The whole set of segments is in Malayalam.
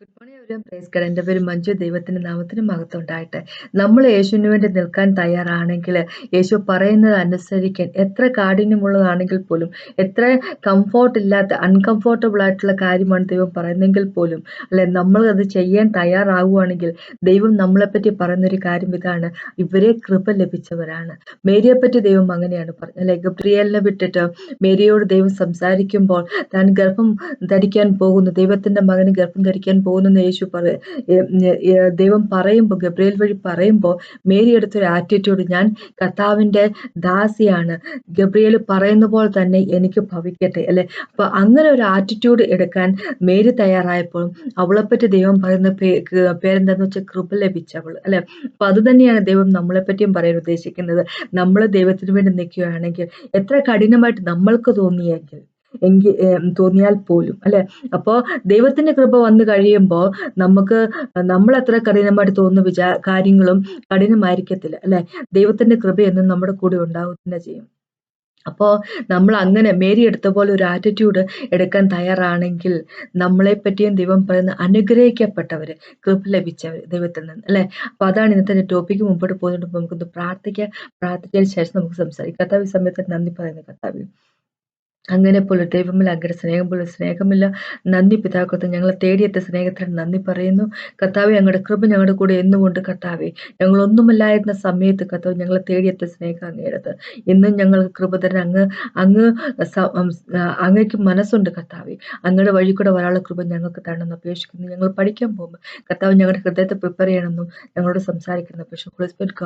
Good morning everyone praise God എന്റെ പേര് മഞ്ജു. ദൈവത്തിന്റെ നാമത്തിന് മഹത്വം ഉണ്ടായിട്ട് നമ്മൾ യേശുവിന് വേണ്ടി നിൽക്കാൻ തയ്യാറാണെങ്കിൽ യേശു പറയുന്നത് അനുസരിക്കാൻ എത്ര കാഠിന്യമുള്ളതാണെങ്കിൽ പോലും എത്ര കംഫോർട്ട് ഇല്ലാത്ത അൺകംഫോർട്ടബിൾ ആയിട്ടുള്ള കാര്യമാണ് ദൈവം പറയുന്നെങ്കിൽ പോലും അല്ലെ നമ്മൾ അത് ചെയ്യാൻ തയ്യാറാവുകയാണെങ്കിൽ ദൈവം നമ്മളെപ്പറ്റി പറയുന്നൊരു കാര്യം ഇതാണ്. ഇവരെ കൃപ ലഭിച്ചവരാണ്. മേരിയെ പറ്റി ദൈവം അങ്ങനെയാണ് പറഞ്ഞത്. അല്ലെ ഗബ്രിയലിനെ വിട്ടിട്ട് മേരിയോട് ദൈവം സംസാരിക്കുമ്പോൾ താൻ ഗർഭം ധരിക്കാൻ പോകുന്നു. ദൈവത്തിന്റെ മകന് ഗർഭം ധരിക്കാൻ പോകുന്നെന്ന് യേശു പറ ദൈവം പറയുമ്പോൾ ഗബ്രിയേൽ വഴി പറയുമ്പോൾ മേരി എടുത്തൊരു ആറ്റിറ്റ്യൂഡ് ഞാൻ കർത്താവിന്റെ ദാസിയാണ്. ഗബ്രിയേൽ പറയുന്ന പോലെ തന്നെ എനിക്ക് ഭവിക്കട്ടെ അല്ലെ? അപ്പൊ അങ്ങനെ ഒരു ആറ്റിറ്റ്യൂഡ് എടുക്കാൻ മേരി തയ്യാറായപ്പോൾ അവളെപ്പറ്റി ദൈവം പറയുന്ന പേരെന്താന്ന് വെച്ചാൽ കൃപ ലഭിച്ചവൾ അല്ലെ? അപ്പൊ അത് തന്നെയാണ് ദൈവം നമ്മളെപ്പറ്റിയും പറയാൻ ഉദ്ദേശിക്കുന്നത്. നമ്മൾ ദൈവത്തിന് വേണ്ടി നിൽക്കുകയാണെങ്കിൽ എത്ര കഠിനമായിട്ട് നമ്മൾക്ക് തോന്നിയെങ്കിൽ എങ്കിൽ തോന്നിയാൽ പോലും അല്ലെ? അപ്പോ ദൈവത്തിന്റെ കൃപ വന്നു കഴിയുമ്പോൾ നമുക്ക് നമ്മൾ എത്ര കഠിനമായിട്ട് തോന്നുന്ന വിചാ കാര്യങ്ങളും കഠിനമായിരിക്കത്തില്ല അല്ലെ? ദൈവത്തിന്റെ കൃപയെന്നും നമ്മുടെ കൂടെ ഉണ്ടാവുക തന്നെ ചെയ്യും. അപ്പോ നമ്മൾ അങ്ങനെ മേരി എടുത്ത പോലെ ഒരു ആറ്റിറ്റ്യൂഡ് എടുക്കാൻ തയ്യാറാണെങ്കിൽ നമ്മളെ പറ്റിയും ദൈവം പറയുന്ന അനുഗ്രഹിക്കപ്പെട്ടവര് കൃപ ലഭിച്ചവർ ദൈവത്തിൽ നിന്ന് അല്ലേ? അപ്പോൾ അതാണ് ഇന്നത്തെ ടോപ്പിക്ക് മുമ്പോട്ട് പോകുന്നുണ്ട് നമുക്കൊന്ന് പ്രാർത്ഥിക്കാം. പ്രാർത്ഥിച്ചതിന് ശേഷം നമുക്ക് സംസാരിക്കാം. കർത്താവ് സമയത്ത് നന്ദി പറയുന്ന കർത്താവ്. അങ്ങനെ പോലെ അങ്ങനെ സ്നേഹം പോലെ സ്നേഹമില്ല. നന്ദി പിതാക്കത്തെ ഞങ്ങളെ തേടിയെത്ത സ്നേഹത്തിന് നന്ദി പറയുന്നു. കർത്താവ് ഞങ്ങളുടെ കൃപ ഞങ്ങളുടെ കൂടെ എന്നുകൊണ്ട് കർത്താവെ ഞങ്ങളൊന്നുമല്ലായിരുന്ന സമയത്ത് കർത്താവ് ഞങ്ങളെ തേടിയെത്ത സ്നേഹം അങ്ങേടത് ഇന്നും ഞങ്ങൾക്ക് കൃപ തരാൻ അങ്ങ് അങ്ങ് അങ്ങേക്ക് മനസ്സുണ്ട് കർത്താവെ. അങ്ങയുടെ വഴി കൂടെ വരാനുള്ള കൃപ ഞങ്ങൾക്ക് തരണമെന്ന് അപേക്ഷിക്കുന്നു. ഞങ്ങൾ പഠിക്കാൻ പോകുമ്പോൾ കർത്താവ് ഞങ്ങളുടെ ഹൃദയത്തെ പ്രിപ്പയർ ചെയ്യണമെന്നും ഞങ്ങളോട് സംസാരിക്കുന്നു പക്ഷേ ഹോളിസ്പിറ്റ്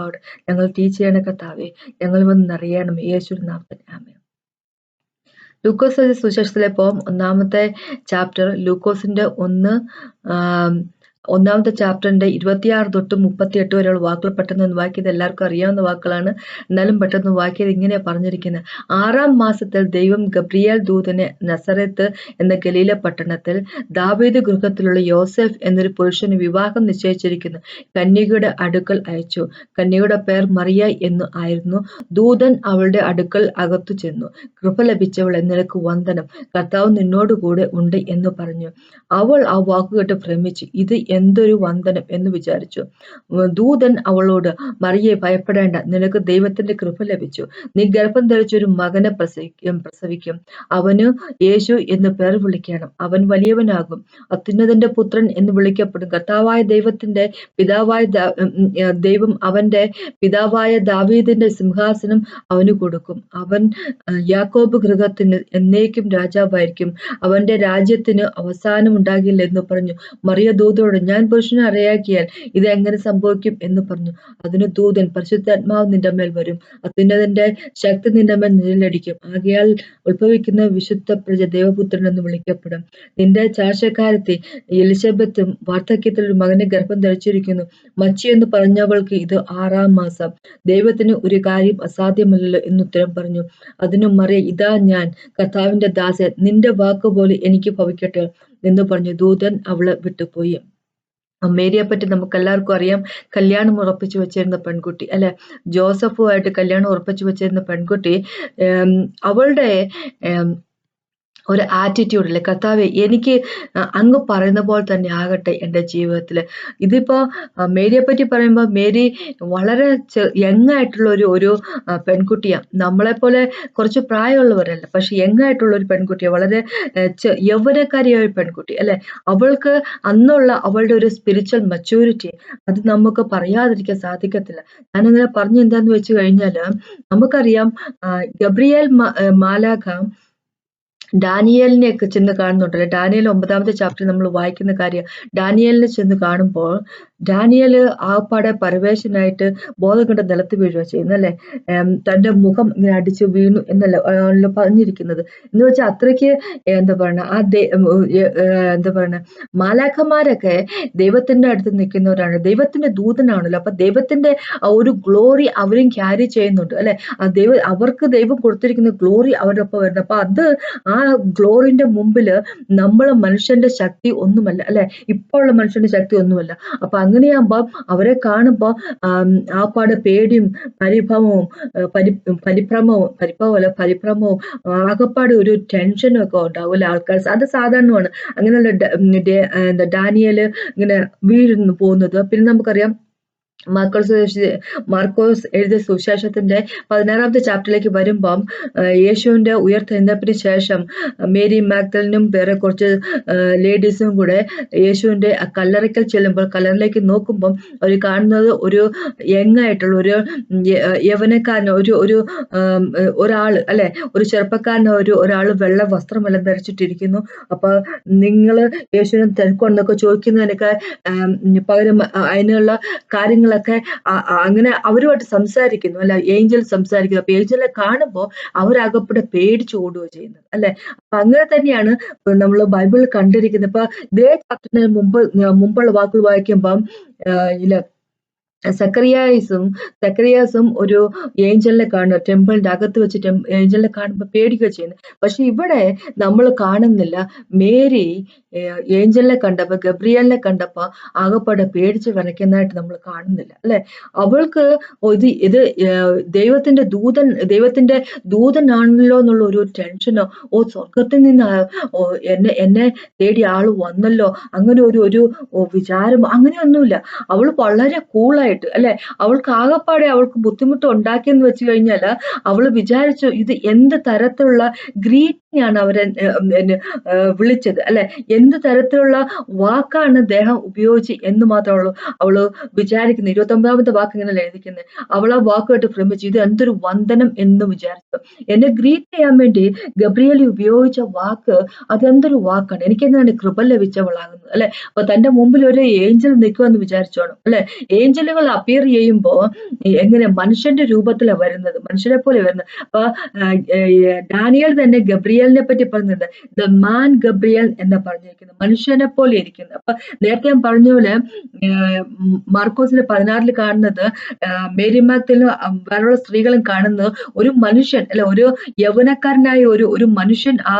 ഞങ്ങൾ ടീച്ച് ചെയ്യണ കർത്താവെ ഞങ്ങൾ വന്ന് അറിയണം. യേശു ആമേ ലൂക്കോസ് സുശേഷത്തിലെ പോം ഒന്നാമത്തെ ചാപ്റ്റർ ലൂക്കോസിന്റെ ഒന്ന് ഒന്നാമത്തെ ചാപ്റ്ററിന്റെ ഇരുപത്തിയാറ് തൊട്ട് മുപ്പത്തിയെട്ട് വരെയുള്ള വാക്കുകൾ പെട്ടെന്ന് വാക്കിയത് എല്ലാവർക്കും അറിയാവുന്ന വാക്കുകളാണ്. എന്നാലും പെട്ടെന്ന് വാക്കിയത് ഇങ്ങനെ പറഞ്ഞിരിക്കുന്നത് ആറാം മാസത്തിൽ ദൈവം ഗബ്രിയേൽ ദൂതനെ നസറത്ത് എന്ന ഗലീല പട്ടണത്തിൽ ദാവീദ് ഗൃഹത്തിലുള്ള യോസെഫ് എന്നൊരു പുരുഷന് വിവാഹം നിശ്ചയിച്ചിരിക്കുന്നു. കന്യകയുടെ അടുക്കൽ അയച്ചു. കന്യകയുടെ പേർ മറിയ എന്നു ആയിരുന്നു. ദൂതൻ അവളുടെ അടുക്കൽ അകത്തു ചെന്നു. കൃപ ലഭിച്ചവൾ എന്നിലക്ക് വന്ദനം. കർത്താവ് നിന്നോടുകൂടെ ഉണ്ട് എന്ന് പറഞ്ഞു. അവൾ ആ വാക്കുകേട്ട് ഭ്രമിച്ചു. ഇത് എന്തൊരു വന്ദനം എന്ന് വിചാരിച്ചു. ദൂതൻ അവളോട് മറിയെ ഭയപ്പെടേണ്ട. നിനക്ക് ദൈവത്തിന്റെ കൃപ ലഭിച്ചു. നീ ഗർഭം ധരിച്ചൊരു മകനെ പ്രസവിക്കും പ്രസവിക്കും. അവന് യേശു എന്ന് പേർ വിളിക്കണം. അവൻ വലിയവനാകും. അത്യുന്നതന്റെ പുത്രൻ എന്ന് വിളിക്കപ്പെടും. കർത്താവായ ദൈവത്തിന്റെ പിതാവായ ദൈവം അവന്റെ പിതാവായ ദാവീദിന്റെ സിംഹാസനം അവന് കൊടുക്കും. അവൻ യാക്കോബ് ഗൃഹത്തിന് എന്നേക്കും രാജാവായിരിക്കും. അവന്റെ രാജ്യത്തിന് അവസാനം ഉണ്ടാകില്ല എന്ന് പറഞ്ഞു. മറിയ ദൂതോട് ഞാൻ പുരുഷനെ അറിയാക്കിയാൽ ഇത് എങ്ങനെ സംഭവിക്കും എന്ന് പറഞ്ഞു. അതിന് ദൂതൻ പരിശുദ്ധാത്മാവ് നിന്റെ മേൽ വരും. അത്യുന്നതന്റെ ശക്തി നിന്റെ മേൽ നിഴലടിക്കും. ആകയാൽ ഉത്ഭവിക്കുന്ന വിശുദ്ധ പ്രജ ദേവപുത്രൻ എന്ന് വിളിക്കപ്പെടും. നിന്റെ ചാർച്ചക്കാരത്തെ എലിസബത്തും വാർദ്ധക്യത്തിൽ ഒരു മകനെ ഗർഭം ധരിച്ചിരിക്കുന്നു. മച്ചി എന്ന് പറഞ്ഞവൾക്ക് ഇത് ആറാം മാസം. ദൈവത്തിന് ഒരു കാര്യം അസാധ്യമല്ലല്ലോ എന്ന് ഉത്തരം പറഞ്ഞു. അതിനു മറിയ ഇതാ ഞാൻ കർത്താവിന്റെ ദാസൻ. നിന്റെ വാക്കുപോലെ എനിക്ക് ഭവിക്കട്ടെ എന്ന് പറഞ്ഞു. ദൂതൻ അവളെ വിട്ടുപോയി. മേരിയെ പറ്റി നമുക്ക് എല്ലാവർക്കും അറിയാം. കല്യാണം ഉറപ്പിച്ചു വെച്ചിരുന്ന പെൺകുട്ടി അല്ലെ? ജോസഫുമായിട്ട് കല്യാണം ഉറപ്പിച്ചു വെച്ചിരുന്ന പെൺകുട്ടി അവളുടെ ഒരു ആറ്റിറ്റ്യൂഡ് അല്ലെ കർത്താവെ എനിക്ക് അങ്ങ് പറയുന്ന പോലെ തന്നെ ആകട്ടെ എന്റെ ജീവിതത്തിൽ ഇതിപ്പോൾ മേരിയെ പറ്റി പറയുമ്പോൾ മേരി വളരെ യങ് ആയിട്ടുള്ള ഒരു ഒരു പെൺകുട്ടിയാണ് നമ്മളെപ്പോലെ കുറച്ച് പ്രായമുള്ളവരല്ല പക്ഷെ യങ് ആയിട്ടുള്ള ഒരു പെൺകുട്ടിയാണ് വളരെ യൗവനക്കാരിയായ ഒരു പെൺകുട്ടി അല്ലെ? അവൾക്ക് അന്നുള്ള അവളുടെ ഒരു സ്പിരിച്വൽ മെച്ചൂരിറ്റി അത് നമുക്ക് പറയാതിരിക്കാൻ സാധിക്കത്തില്ല. ഞാനിങ്ങനെ പറഞ്ഞു എന്താന്ന് വെച്ച് കഴിഞ്ഞാൽ നമുക്കറിയാം ഗബ്രിയേൽ മാലാഖ ഡാനിയലിനെയൊക്കെ ചെന്ന് കാണുന്നുണ്ടല്ലോ? ഡാനിയൽ ഒമ്പതാമത്തെ ചാപ്റ്റർ നമ്മൾ വായിക്കുന്ന കാര്യം ഡാനിയലിനെ ചെന്ന് കാണുമ്പോൾ ഡാനിയൽ ആപ്പാടെ പരവേശനായിട്ട് ബോധം കണ്ട് നിലത്ത് വീഴുക ചെയ്യുന്നല്ലേ തന്റെ മുഖം ഇങ്ങനെ അടിച്ച് വീണു എന്നല്ല പറഞ്ഞിരിക്കുന്നത്. എന്ന് വെച്ചാൽ അത്രയ്ക്ക് എന്താ പറയുക ആ എന്താ പറയുക മാലാഖമാരൊക്കെ ദൈവത്തിന്റെ അടുത്ത് നിൽക്കുന്നവരാണ്. ദൈവത്തിന്റെ ദൂതനാണല്ലോ. അപ്പൊ ദൈവത്തിന്റെ ഒരു ഗ്ലോറി അവരും ക്യാരി ചെയ്യുന്നുണ്ട് അല്ലെ? ആ ദൈവ അവർക്ക് ദൈവം കൊടുത്തിരിക്കുന്ന ഗ്ലോറി അവരുടെ ഒപ്പം വരുന്നത്. അപ്പൊ അത് ആ ഗ്ലോറിന്റെ മുമ്പിൽ നമ്മൾ മനുഷ്യന്റെ ശക്തി ഒന്നുമല്ല അല്ലെ? ഇപ്പോൾ ഉള്ള മനുഷ്യന്റെ ശക്തി ഒന്നുമല്ല. അപ്പൊ അങ്ങനെയാകുമ്പോൾ അവരെ കാണുമ്പോൾ ആപ്പാട് പേടിയും പരിഭവവും പരി പരിഭ്രമവും പരിഭവമല്ല പരിഭ്രമവും ആകപ്പാട് ഒരു ടെൻഷനും ഒക്കെ ഉണ്ടാവില്ല ആൾക്കാർ. അത് സാധാരണമാണ്. അങ്ങനെയുള്ള എന്താ ഡാനിയൽ ഇങ്ങനെ വീഴുന്നു പോകുന്നത്. പിന്നെ നമുക്കറിയാം മാർക്കോസ് മാർക്കോസ് എഴുതിയ സുശേഷത്തിന്റെ പതിനാറാമത്തെ ചാപ്റ്ററിലേക്ക് വരുമ്പം യേശുവിന്റെ ഉയർത്തെഴുന്നപ്പിന് ശേഷം മേരി മാക്തലിനും വേറെ കുറച്ച് ലേഡീസും കൂടെ യേശുവിന്റെ കല്ലറയ്ക്കൽ ചെല്ലുമ്പോൾ കല്ലറിലേക്ക് നോക്കുമ്പം അവർ കാണുന്നത് ഒരു യങ്ങായിട്ടുള്ള ഒരു യവനക്കാരൻ ഒരു ഒരു ഒരാൾ അല്ലെ ഒരു ചെറുപ്പക്കാരൻ ഒരു ഒരാൾ വെള്ള വസ്ത്രമെല്ലാം ധരിച്ചിട്ടിരിക്കുന്നു. അപ്പൊ നിങ്ങൾ യേശുവിനെ തിരക്കൊണ്ടൊക്കെ ചോദിക്കുന്നതിനൊക്കെ പകരം അതിനുള്ള കാര്യങ്ങൾ കാര്യങ്ങളൊക്കെ അങ്ങനെ അവരുമായിട്ട് സംസാരിക്കുന്നു. അല്ല ഏഞ്ചൽ സംസാരിക്കുന്നു. അപ്പൊ ഏഞ്ചലിനെ കാണുമ്പോൾ അവരാകപ്പെടെ പേടിച്ചു ഓടുകയോ ചെയ്യുന്നത് അല്ലെ? അപ്പൊ അങ്ങനെ തന്നെയാണ് നമ്മൾ ബൈബിളിൽ കണ്ടിരിക്കുന്നത്. ഇപ്പൊ ദേ ചാപ്റ്ററിന് മുമ്പ് മുമ്പുള്ള വാക്കുകൾ വായിക്കുമ്പം ഇല്ല സക്കറിയാസും സക്കറിയാസും ഒരു ഏഞ്ചലിനെ കാണുക ടെമ്പിളിന്റെ അകത്ത് വെച്ച് ഏഞ്ചലിനെ കാണുമ്പോൾ പേടിക്കുക ചെയ്യുന്നു. പക്ഷെ ഇവിടെ നമ്മൾ കാണുന്നില്ല. മേരി ഏഞ്ചലിനെ കണ്ടപ്പോൾ ഗബ്രിയലിനെ കണ്ടപ്പോൾ ആകപ്പാടെ പേടിച്ച് വിറയ്ക്കുന്നതായിട്ട് നമ്മൾ കാണുന്നില്ല അല്ലെ? അവൾക്ക് ഇത് ഇത് ദൈവത്തിന്റെ ദൂതൻ ദൈവത്തിന്റെ ദൂതനാണല്ലോ എന്നുള്ള ഒരു ടെൻഷനോ ഓ സ്വർഗത്തിൽ നിന്ന് എന്നെ എന്നെ തേടി ആൾ വന്നല്ലോ അങ്ങനെ ഒരു ഒരു വിചാരം അങ്ങനെയൊന്നുമില്ല. അവൾ വളരെ കൂളായിട്ട് അല്ലെ? അവൾക്ക് ആകപ്പാടെ അവൾക്ക് ബുദ്ധിമുട്ട് ഉണ്ടാക്കിയെന്ന് വെച്ച് കഴിഞ്ഞാൽ അവൾ വിചാരിച്ചു ഇത് എന്ത് തരത്തിലുള്ള ഗ്രീറ്റിംഗ് ആണ് അവരെ വിളിച്ചത്. അല്ലെ? എന്ത് തരത്തിലുള്ള വാക്കാണ് ദേഹം ഉപയോഗിച്ച് എന്ന് മാത്രമേ അവൾ വിചാരിക്കുന്നത് ഇരുപത്തി ഒമ്പതാമത്തെ വാക്ക് ഇങ്ങനെ എഴുതിക്കുന്നത് അവൾ ആ വാക്കുമായിട്ട് ഭ്രമിച്ചു. ഇത് എന്തൊരു വന്ദനം എന്ന് വിചാരിച്ചു. എന്നെ ഗ്രീറ്റ് ചെയ്യാൻ വേണ്ടി ഗബ്രിയലി ഉപയോഗിച്ച വാക്ക് അതെന്തൊരു വാക്കാണ്? എനിക്ക് എന്താണ് കൃപ ലഭിച്ചവളാകുന്നത്? അല്ലെ? അപ്പൊ തന്റെ മുമ്പിൽ ഒരു ഏഞ്ചൽ നിൽക്കുമെന്ന് വിചാരിച്ചോണം. അല്ലെ? ഏഞ്ചലുകൾ അപ്പിയർ ചെയ്യുമ്പോൾ എങ്ങനെ മനുഷ്യന്റെ രൂപത്തിലാണ് വരുന്നത്? മനുഷ്യരെ പോലെ വരുന്നത്. അപ്പൊ ഡാനിയൽ തന്നെ ഗബ്രിയലിനെ പറ്റി പറയുന്നുണ്ട് ദ മാൻ ഗബ്രിയൽ എന്ന് പറഞ്ഞു പറഞ്ഞിരിക്കുന്നത്. മനുഷ്യനെ പോലെ ഇരിക്കുന്നത് അപ്പൊ നേരത്തെ ഞാൻ പറഞ്ഞ പോലെ മാർക്കോസിന് പതിനാറിൽ കാണുന്നത് മേരിമാത്തിലും വേറെ വേറെയുള്ള സ്ത്രീകളും കാണുന്നത് ഒരു മനുഷ്യൻ അല്ല ഒരു യൗവനക്കാരനായ ഒരു ഒരു മനുഷ്യൻ ആ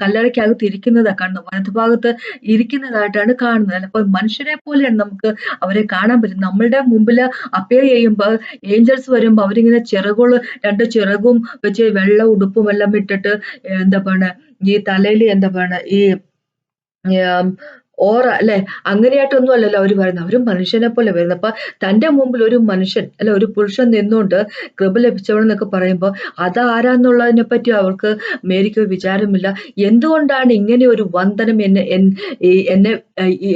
കല്ലറയ്ക്കകത്ത് ഇരിക്കുന്നതാണ് കാണുന്നത്. വലതുഭാഗത്ത് ഇരിക്കുന്നതായിട്ടാണ് കാണുന്നത്. അപ്പോൾ മനുഷ്യരെ പോലെയാണ് നമുക്ക് അവരെ കാണാൻ പറ്റും നമ്മളുടെ മുമ്പിൽ അപ്പിയർ ചെയ്യുമ്പോൾ ഏഞ്ചൽസ് വരുമ്പോൾ അവരിങ്ങനെ ചിറകുകൾ രണ്ട് ചിറകും വെച്ച് വെള്ള ഉടുപ്പും എല്ലാം ഇട്ടിട്ട് എന്താ പറയുക ഈ തലയിൽ എന്താ പറയുക ഈ ഓറ അല്ലെ അങ്ങനെയായിട്ടൊന്നും അല്ലല്ലോ അവർ പറയുന്നത്. അവരും മനുഷ്യനെ പോലെ വരുന്നത്. അപ്പൊ തന്റെ മുമ്പിൽ ഒരു മനുഷ്യൻ അല്ലെ ഒരു പുരുഷൻ നിന്നുകൊണ്ട് കൃപ ലഭിച്ചവളെന്നൊക്കെ പറയുമ്പോൾ അതാരാന്നുള്ളതിനെ പറ്റി അവൾക്ക് മേരിക്ക് വിചാരമില്ല. എന്തുകൊണ്ടാണ് ഇങ്ങനെ ഒരു വന്ദനം എന്നെ എന്നെ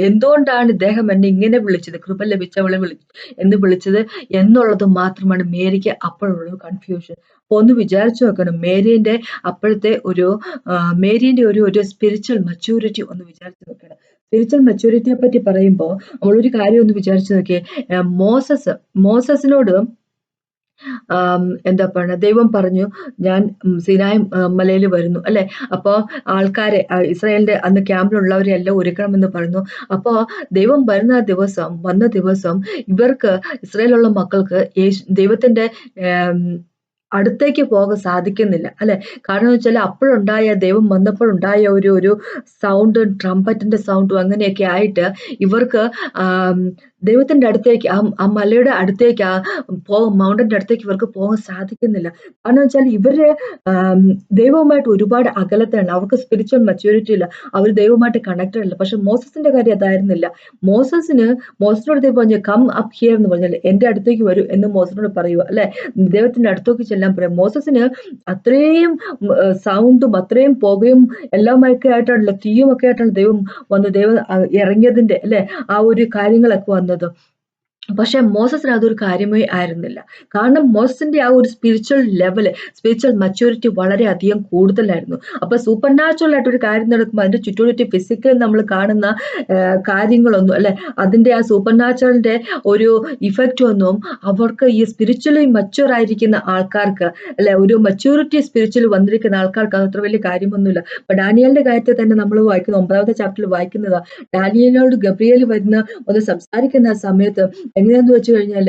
എന്തുകൊണ്ടാണ് ഇദ്ദേഹം എന്നെ ഇങ്ങനെ വിളിച്ചത്? കൃപ ലഭിച്ചവളെ വിളി എന്ന് വിളിച്ചത് എന്നുള്ളത് മാത്രമാണ് മേരിക്ക് അപ്പോഴുള്ള കൺഫ്യൂഷൻ അപ്പൊ ഒന്ന് വിചാരിച്ചു നോക്കണം. മേരിന്റെ അപ്പോഴത്തെ ഒരു മേരിന്റെ ഒരു ഒരു സ്പിരിച്വൽ മച്യൂരിറ്റി ഒന്ന് വിചാരിച്ചു നോക്കണം. സ്പിരിച്വൽ മെച്യൂരിറ്റിയെ പറ്റി പറയുമ്പോൾ നമ്മൾ ഒരു കാര്യം ഒന്ന് വിചാരിച്ചു നോക്കിയേ. മോസസ് മോസസിനോട് എന്താ പറയുക ദൈവം പറഞ്ഞു ഞാൻ സിനായ് മലയിൽ വരുന്നു അല്ലെ? അപ്പോൾ ആൾക്കാരെ ഇസ്രായേലിന്റെ അന്ന് ക്യാമ്പിലുള്ളവരെ എല്ലാം ഒരുക്കണമെന്ന് പറഞ്ഞു. അപ്പോൾ ദൈവം വരുന്ന ദിവസം വന്ന ദിവസം ഇവർക്ക് ഇസ്രായേലുള്ള മക്കൾക്ക് ദൈവത്തിന്റെ അടുത്തേക്ക് പോകാൻ സാധിക്കുന്നില്ല അല്ലെ? കാരണം എന്ന് വെച്ചാൽ അപ്പോഴുണ്ടായ ദൈവം വന്നപ്പോൾ ഉണ്ടായ ഒരു ഒരു സൗണ്ടും ട്രംപറ്റിന്റെ സൗണ്ടും അങ്ങനെയൊക്കെ ആയിട്ട് ഇവർക്ക് ദൈവത്തിന്റെ അടുത്തേക്ക് ആ ആ മലയുടെ അടുത്തേക്ക് ആ പോകാൻ മൗണ്ടന്റെ അടുത്തേക്ക് ഇവർക്ക് പോകാൻ സാധിക്കുന്നില്ല. കാരണം വെച്ചാൽ ഇവർ ദൈവവുമായിട്ട് ഒരുപാട് അകലത്താണ് അവർക്ക് സ്പിരിച്വൽ മെച്യൂരിറ്റി ഇല്ല. അവർ ദൈവവുമായിട്ട് കണക്റ്റഡ് അല്ല. പക്ഷെ മോസസിന്റെ കാര്യം അതായിരുന്നില്ല. മോസസിന് മോസസിനോട് പറഞ്ഞു കം അപ്പ് ഹിയർ എന്ന് പറഞ്ഞാൽ എന്റെ അടുത്തേക്ക് വരൂ എന്ന് മോസസിനോട് പറയുക അല്ലെ? ദൈവത്തിന്റെ അടുത്തേക്ക് ചെല്ലാൻ പറയാം. മോസസിന് അത്രയും സൗണ്ടും അത്രയും പുകയും എല്ലാമൊക്കെ ആയിട്ടാണല്ലോ തീയും ഒക്കെ ആയിട്ടാണ് ദൈവം വന്ന് ദൈവം ഇറങ്ങിയതിന്റെ അല്ലേ? ആ ഒരു കാര്യങ്ങളൊക്കെ വന്നത്. പക്ഷെ മോസസിന് അതൊരു കാര്യമേ ആയിരുന്നില്ല. കാരണം മോസസിന്റെ ആ ഒരു സ്പിരിച്വൽ ലെവൽ സ്പിരിച്വൽ മച്യൂരിറ്റി വളരെ അധികം കൂടുതലായിരുന്നു. അപ്പൊ സൂപ്പർ നാച്ചുറൽ ആയിട്ട് ഒരു കാര്യം നടക്കുമ്പോൾ അതിന്റെ ചുറ്റുപറ്റി ഫിസിക്കൽ നമ്മൾ കാണുന്ന കാര്യങ്ങളൊന്നും അല്ലെ അതിന്റെ ആ സൂപ്പർ നാച്ചുറലിന്റെ ഒരു ഇഫക്റ്റ് ഒന്നും അവർക്ക് ഈ സ്പിരിച്വലി മച്യൂർ ആയിരിക്കുന്ന ആൾക്കാർക്ക് അല്ലെ ഒരു മച്യൂരിറ്റി സ്പിരിച്വൽ വന്നിരിക്കുന്ന ആൾക്കാർക്ക് അത്ര വലിയ കാര്യമൊന്നുമില്ല. അപ്പൊ ഡാനിയലിന്റെ കാര്യത്തിൽ തന്നെ നമ്മൾ വായിക്കുന്ന ഒമ്പതാമത്തെ ചാപ്റ്ററിൽ വായിക്കുന്നതാ ഡാനിയലിനോട് ഗബ്രിയൽ വരുന്ന ഒന്ന് സംസാരിക്കുന്ന സമയത്ത് എങ്ങനെയാന്ന് വെച്ച് കഴിഞ്ഞാൽ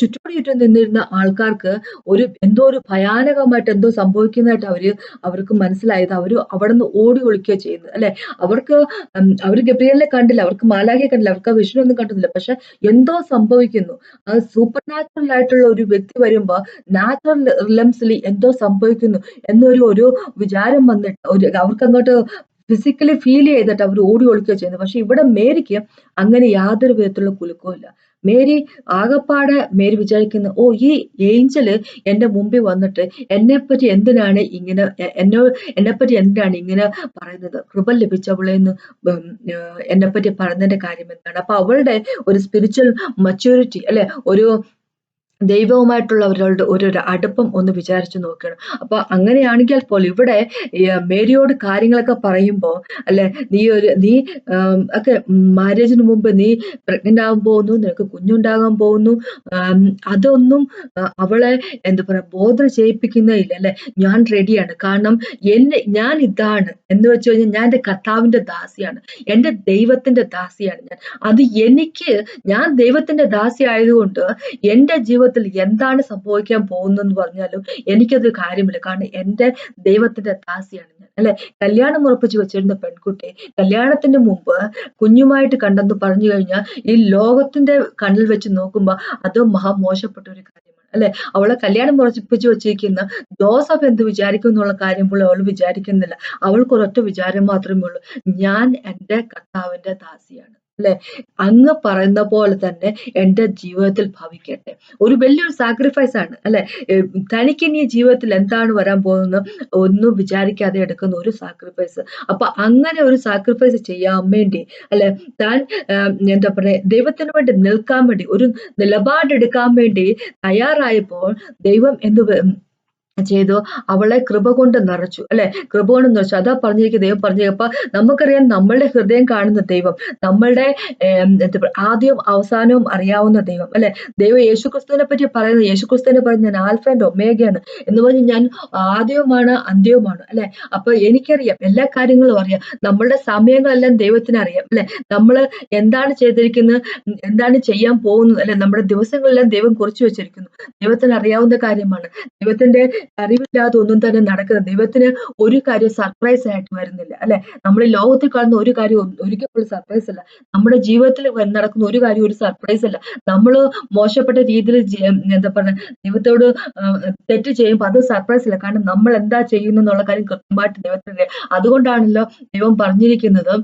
ചുറ്റോട് ചുറ്റും നിന്നിരുന്ന ആൾക്കാർക്ക് ഒരു എന്തോ ഒരു ഭയാനകമായിട്ട് എന്തോ സംഭവിക്കുന്നതായിട്ട് അവർ അവർക്ക് മനസ്സിലായത്. അവർ അവിടെ നിന്ന് ഓടി ഒളിക്കുകയോ ചെയ്യുന്നത്. അല്ലെ? അവർക്ക് അവർ ഗബ്രിയലിനെ കണ്ടില്ല. അവർക്ക് മാലാഖിയെ കണ്ടില്ല. അവർക്ക് ആ വിഷ്ണുവൊന്നും കണ്ടില്ല പക്ഷെ എന്തോ സംഭവിക്കുന്നു. അത് സൂപ്പർ നാച്ചുറൽ ആയിട്ടുള്ള ഒരു വ്യക്തി വരുമ്പോ നാച്ചുറൽ റിലംസിൽ എന്തോ സംഭവിക്കുന്നു എന്നൊരു ഒരു വിചാരം വന്നിട്ട് ഒരു അവർക്ക് അങ്ങോട്ട് ഫിസിക്കലി ഫീൽ ചെയ്തിട്ട് അവർ ഓടി ഒളിക്കുകയോ ചെയ്യുന്നത്. പക്ഷെ ഇവിടെ മേരിക്ക് അങ്ങനെ യാതൊരു വിധത്തിലുള്ള കുലുക്കവും ഇല്ല. മേരി ആകപ്പാടെ മേരി വിചാരിക്കുന്നു ഓ ഈ ഏഞ്ചൽ എന്റെ മുമ്പിൽ വന്നിട്ട് എന്നെപ്പറ്റി എന്തിനാണ് ഇങ്ങനെ എന്നെ എന്നെപ്പറ്റി എന്തിനാണ് ഇങ്ങനെ പറയുന്നത്? കൃപ ലഭിച്ചവളെ എന്ന് എന്നെപ്പറ്റി പറഞ്ഞതിന്റെ കാര്യം എന്താണ്? അപ്പൊ അവളുടെ ഒരു സ്പിരിച്വൽ മച്യൂരിറ്റി അല്ലെ ഒരു ദൈവവുമായിട്ടുള്ള അവരുടെ ഒരു അടുപ്പം ഒന്ന് വിചാരിച്ചു നോക്കണം. അപ്പൊ അങ്ങനെയാണെങ്കിൽ പോലും ഇവിടെ മേരിയോട് കാര്യങ്ങളൊക്കെ പറയുമ്പോൾ അല്ലെ നീ ഒരു നീ ഒക്കെ മാരേജിന് മുമ്പ് നീ പ്രഗ്നന്റ് ആകാൻ പോകുന്നു നിനക്ക് കുഞ്ഞുണ്ടാകാൻ പോകുന്നു അതൊന്നും അവളെ എന്താ പറയാ ബോധം ചെയ്യിപ്പിക്കുന്നതില്ല അല്ലെ? ഞാൻ റെഡിയാണ് കാരണം എന്നെ ഞാൻ ഇതാണ്. എന്ന് വെച്ച് കഴിഞ്ഞാൽ ഞാൻ എന്റെ കർത്താവിന്റെ ദാസിയാണ്. എന്റെ ദൈവത്തിന്റെ ദാസിയാണ് ഞാൻ. അത് എനിക്ക് ഞാൻ ദൈവത്തിന്റെ ദാസി ആയതുകൊണ്ട് എന്റെ ജീവിതത്തിൽ ജീവിതത്തിൽ എന്താണ് സംഭവിക്കാൻ പോകുന്നതെന്ന് പറഞ്ഞാലും എനിക്കത് കാര്യമില്ല. കാരണം എന്റെ ദൈവത്തിന്റെ ദാസിയാണ് ഞാൻ അല്ലെ? കല്യാണം ഉറപ്പിച്ചു വെച്ചിരുന്ന പെൺകുട്ടി കല്യാണത്തിന് മുമ്പ് കുഞ്ഞുമായിട്ട് കണ്ടെന്ന് പറഞ്ഞു കഴിഞ്ഞാൽ ഈ ലോകത്തിന്റെ കണ്ണിൽ വെച്ച് നോക്കുമ്പോൾ അത് മഹാമോശപ്പെട്ട ഒരു കാര്യമാണ് അല്ലെ? അവളെ കല്യാണം ഉറപ്പിച്ചു വെച്ചിരിക്കുന്ന ജോസഫ് എന്ത് വിചാരിക്കും എന്നുള്ള കാര്യം പോലും അവൾ വിചാരിക്കുന്നില്ല. അവൾക്ക് ഒരൊറ്റ വിചാരം മാത്രമേ ഉള്ളൂ. ഞാൻ എന്റെ കർത്താവിന്റെ ദാസിയാണ്. അല്ലെ? അങ്ങ് പറയുന്ന പോലെ തന്നെ എന്റെ ജീവിതത്തിൽ ഭവിക്കട്ടെ. ഒരു വലിയൊരു സാക്രിഫൈസ് ആണ് അല്ലെ? തനിക്ക് ഇനി ജീവിതത്തിൽ എന്താണ് വരാൻ പോകുന്നത് ഒന്നും വിചാരിക്കാതെ എടുക്കുന്ന ഒരു സാക്രിഫൈസ് അപ്പൊ അങ്ങനെ ഒരു സാക്രിഫൈസ് ചെയ്യാൻ വേണ്ടി അല്ലെ? താൻ എന്താ പറയുക ദൈവത്തിന് വേണ്ടി നിൽക്കാൻ വേണ്ടി ഒരു നിലപാടെടുക്കാൻ വേണ്ടി തയ്യാറായപ്പോൾ ദൈവം എന്ത് ചെയ്തു. അവളെ കൃപ കൊണ്ട് നിറച്ചു. അല്ലെ? കൃപ കൊണ്ട് നിറച്ചു. അതാ പറഞ്ഞിരിക്കുന്ന. ദൈവം പറഞ്ഞപ്പോ നമുക്കറിയാം നമ്മളുടെ ഹൃദയം കാണുന്ന ദൈവം. നമ്മളുടെ ആദ്യവും അവസാനവും അറിയാവുന്ന ദൈവം. അല്ലെ? ദൈവം യേശുക്രിസ്തുവിനെ പറ്റി പറയുന്നത് യേശുക്രിസ്തുവിനെ പറയുന്നത് ഞാൻ ആൽഫ ആൻഡ് ഒമേഗയാണ് എന്ന് പറഞ്ഞ് ഞാൻ ആദ്യവുമാണ് അന്ത്യവുമാണ്. അല്ലെ? അപ്പൊ എനിക്കറിയാം. എല്ലാ കാര്യങ്ങളും അറിയാം. നമ്മളുടെ സമയങ്ങളെല്ലാം ദൈവത്തിന് അറിയാം. അല്ലെ? നമ്മൾ എന്താണ് ചെയ്തിരിക്കുന്നത് എന്താണ് ചെയ്യാൻ പോകുന്നത്. അല്ലെ? നമ്മുടെ ദിവസങ്ങളെല്ലാം ദൈവം കുറിച്ചു വെച്ചിരിക്കുന്നു. ദൈവത്തിന് അറിയാവുന്ന കാര്യമാണ്. ദൈവത്തിന്റെ അറിവില്ലാതെ ഒന്നും തന്നെ നടക്കുന്നത് ദൈവത്തിന് ഒരു കാര്യം സർപ്രൈസ് ആയിട്ട് വരുന്നില്ല അല്ലെ? നമ്മൾ ലോകത്തിൽ കാണുന്ന ഒരു കാര്യം ഒരിക്കലും സർപ്രൈസ് അല്ല. നമ്മുടെ ജീവിതത്തിൽ നടക്കുന്ന ഒരു കാര്യം ഒരു സർപ്രൈസ് അല്ല. നമ്മൾ മോശപ്പെട്ട രീതിയിൽ എന്താ പറയുക ദൈവത്തോട് തെറ്റ് ചെയ്യുമ്പോൾ അത് സർപ്രൈസ് അല്ല. കാരണം നമ്മൾ എന്താ ചെയ്യുന്നു എന്നുള്ള കാര്യം കൃത്യമായിട്ട് ദൈവത്തിന് അതുകൊണ്ടാണല്ലോ ദൈവം പറഞ്ഞിരിക്കുന്നത്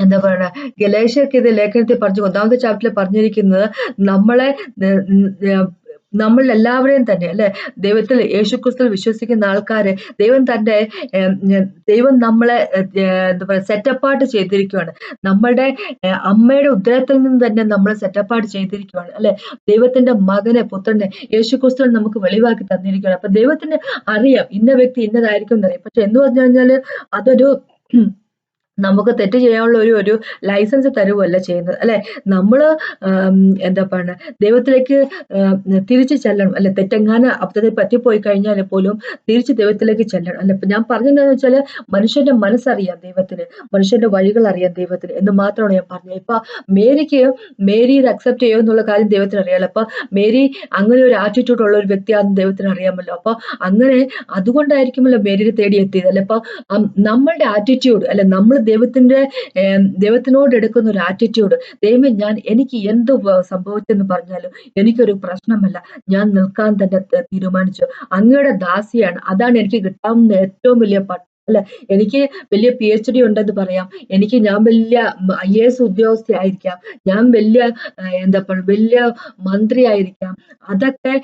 എന്താ പറയുക ഗലേഷ്യർക്ക് ഇത് ലേഖനത്തിൽ പറഞ്ഞു ഒന്നാമത്തെ ചാപ്റ്ററിൽ പറഞ്ഞിരിക്കുന്നത് നമ്മളെ നമ്മൾ എല്ലാവരെയും തന്നെ അല്ലെ? ദൈവത്തിൽ യേശുക്രിസ്തു വിശ്വസിക്കുന്ന ആൾക്കാരെ ദൈവം തന്റെ ദൈവം നമ്മളെ എന്താ പറയുക സെറ്റപ്പാട്ട് ചെയ്തിരിക്കുകയാണ് നമ്മളുടെ അമ്മയുടെ ഉദരത്തിൽ നിന്ന് തന്നെ നമ്മളെ സെറ്റപ്പാട്ട് ചെയ്തിരിക്കുകയാണ് അല്ലെ? ദൈവത്തിന്റെ മകനെ പുത്രനെ യേശുക്രിസ്തു നമുക്ക് വെളിവാക്കി തന്നിരിക്കുകയാണ്. അപ്പൊ ദൈവത്തിന് അറിയാം ഇന്ന വ്യക്തി ഇന്നതായിരിക്കും എന്നറിയാം. പക്ഷെ എന്ന് പറഞ്ഞു കഴിഞ്ഞാൽ അതൊരു നമുക്ക് തെറ്റ് ചെയ്യാനുള്ള ഒരു ഒരു ലൈസൻസ് തരുവല്ല ചെയ്യുന്നത്. അല്ലെ? നമ്മൾ എന്താ പറയുക ദൈവത്തിലേക്ക് തിരിച്ചു ചെല്ലണം. അല്ലെ? തെറ്റെങ്ങാനും അബദ്ധത്തിൽ പറ്റിപ്പോയി കഴിഞ്ഞാൽ പോലും തിരിച്ച് ദൈവത്തിലേക്ക് ചെല്ലണം. അല്ലെ? ഞാൻ പറഞ്ഞതെന്ന് വെച്ചാൽ മനുഷ്യന്റെ മനസ്സറിയാം ദൈവത്തിന്. മനുഷ്യന്റെ വഴികൾ അറിയാം ദൈവത്തിന് എന്ന് മാത്രമാണ് ഞാൻ പറഞ്ഞത്. ഇപ്പൊ മേരിക്ക് മേരി ഇത് അക്സെപ്റ്റ് ചെയ്യുമോ എന്നുള്ള കാര്യം ദൈവത്തിന് അറിയാമല്ലോ അപ്പൊ മേരി അങ്ങനെ ഒരു ആറ്റിറ്റ്യൂഡ് ഉള്ള ഒരു വ്യക്തിയാണെന്ന് ദൈവത്തിന് അറിയാമല്ലോ. അപ്പൊ അങ്ങനെ അതുകൊണ്ടായിരിക്കുമല്ലോ മേരിയെ തേടി എത്തിയത്. അല്ലെ? ഇപ്പൊ നമ്മളുടെ ആറ്റിറ്റ്യൂഡ് അല്ലെ? നമ്മൾ ദൈവത്തിന്റെ ദൈവത്തിനോട് എടുക്കുന്ന ഒരു ആറ്റിറ്റ്യൂഡ് ദൈവമേ ഞാൻ എനിക്ക് എന്ത് സംഭവിച്ചെന്ന് പറഞ്ഞാലും എനിക്കൊരു പ്രശ്നമല്ല. ഞാൻ നിൽക്കാൻ തന്നെ തീരുമാനിച്ചു. അങ്ങയുടെ ദാസിയാണ്. അതാണ് എനിക്ക് കിട്ടാവുന്ന ഏറ്റവും വലിയ പട്ട അല്ല? എനിക്ക് വലിയ പി എച്ച് ഡി ഉണ്ടെന്ന് പറയാം. എനിക്ക് ഞാൻ വലിയ ഐ എ എസ് ഉദ്യോഗസ്ഥയായിരിക്കാം ഞാൻ വലിയ എന്താ പറയുക വലിയ മന്ത്രി ആയിരിക്കാം. അതൊക്കെ